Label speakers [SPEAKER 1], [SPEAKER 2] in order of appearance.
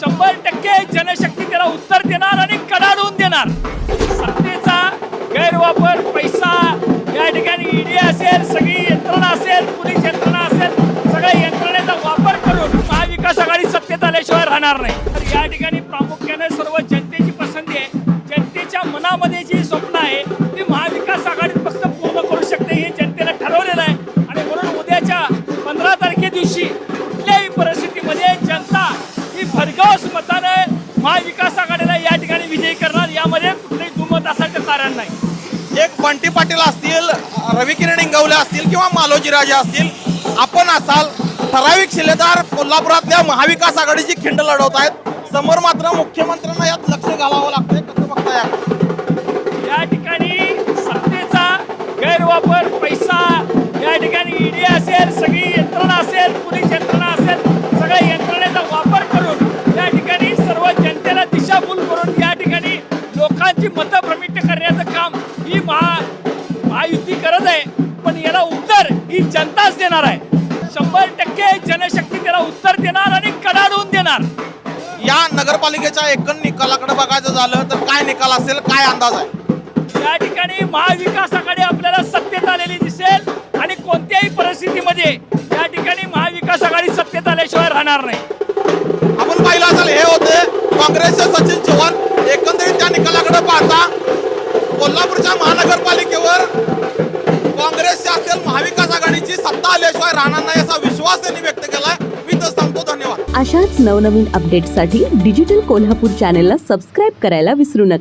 [SPEAKER 1] शंभर टक्के जनशक्ती त्याला उत्तर देणार आणि कडाडून देणार. सत्तेचा गैरवापर पैसा या ठिकाणी ईडी असेल सगळी यंत्रणा असेल पोलीस यंत्रणा असेल सगळ्या यंत्रणेचा वापर करून महाविकास आघाडी सत्तेत आल्याशिवाय राहणार नाही. भरघोस महाविकास आघाडीला या ठिकाणी विजयी करणार. यामध्ये कुठलंही दुमत असायचं कारण नाही.
[SPEAKER 2] एक बंटी पाटील असतील रवी किरण इंगवले असतील किंवा मालोजी राजे असतील आपण असाल ठराविक शिलेदार कोल्हापुरातल्या महाविकास आघाडीची खिंड लढवत आहेत. समोर मात्र मुख्यमंत्र्यांना यात लक्ष घालावं
[SPEAKER 1] लागतं. लोकांची मतं भ्रमित करण्याचं काम ही महा महायुती करत आहे. पण याला उत्तर ही जनताच देणार आहे. शंभर टक्के जनशक्ती त्याला उत्तर देणार आणि कडाडून देणार.
[SPEAKER 2] या नगरपालिकेच्या एकूण निकालाकडे बघायचं झालं तर काय निकाल असेल काय अंदाज आहे?
[SPEAKER 1] या ठिकाणी महाविकास आघाडी आपल्याला सत्तेत आलेली दिसेल आणि कोणत्याही परिस्थितीमध्ये या ठिकाणी महाविकास आघाडी सत्तेत आल्याशिवाय राहणार नाही.
[SPEAKER 2] काँग्रेसचे सचिन चव्हाण एकंदरीत त्या निकालाकडे पाहता कोल्हापूरच्या महानगरपालिकेवर काँग्रेसच्या असेल महाविकास आघाडीची सत्ता आल्याशिवाय राहणार नाही असा विश्वास त्यांनी व्यक्त केला मी तर सांगतो धन्यवाद.
[SPEAKER 3] अशाच नवनवीन अपडेट्ससाठी डिजिटल कोल्हापूर चॅनेलला सबस्क्राईब करायला विसरू नका.